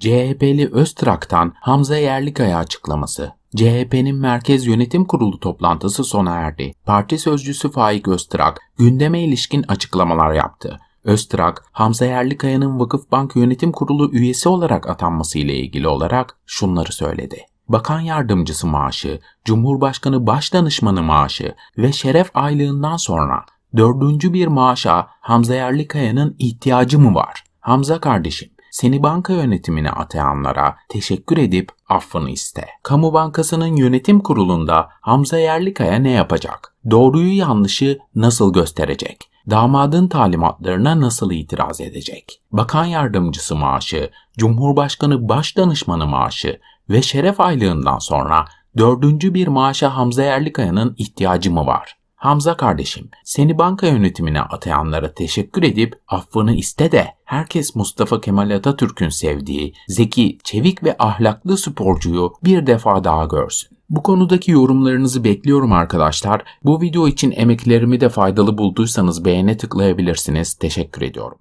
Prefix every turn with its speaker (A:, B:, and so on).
A: CHP'li Öztrak'tan Hamza Yerlikaya açıklaması. CHP'nin Merkez Yönetim Kurulu toplantısı sona erdi. Parti sözcüsü Faik Öztrak gündeme ilişkin açıklamalar yaptı. Öztrak, Hamza Yerlikaya'nın Vakıfbank Yönetim Kurulu üyesi olarak atanması ile ilgili olarak şunları söyledi. Bakan yardımcısı maaşı, Cumhurbaşkanı Başdanışmanı maaşı ve şeref aylığından sonra dördüncü bir maaşa Hamza Yerlikaya'nın ihtiyacı mı var? Hamza kardeşim, seni banka yönetimine atayanlara teşekkür edip affını iste. Kamu Bankası'nın yönetim kurulunda Hamza Yerlikaya ne yapacak? Doğruyu yanlışı nasıl gösterecek? Damadın talimatlarına nasıl itiraz edecek? Bakan yardımcısı maaşı, Cumhurbaşkanı Başdanışmanı maaşı ve şeref aylığından sonra dördüncü bir maaşa Hamza Yerlikaya'nın ihtiyacı mı var? Hamza kardeşim, seni banka yönetimine atayanlara teşekkür edip affını iste de herkes Mustafa Kemal Atatürk'ün sevdiği zeki, çevik ve ahlaklı sporcuyu bir defa daha görsün. Bu konudaki yorumlarınızı bekliyorum arkadaşlar. Bu video için emeklerimi de faydalı bulduysanız beğene tıklayabilirsiniz. Teşekkür ediyorum.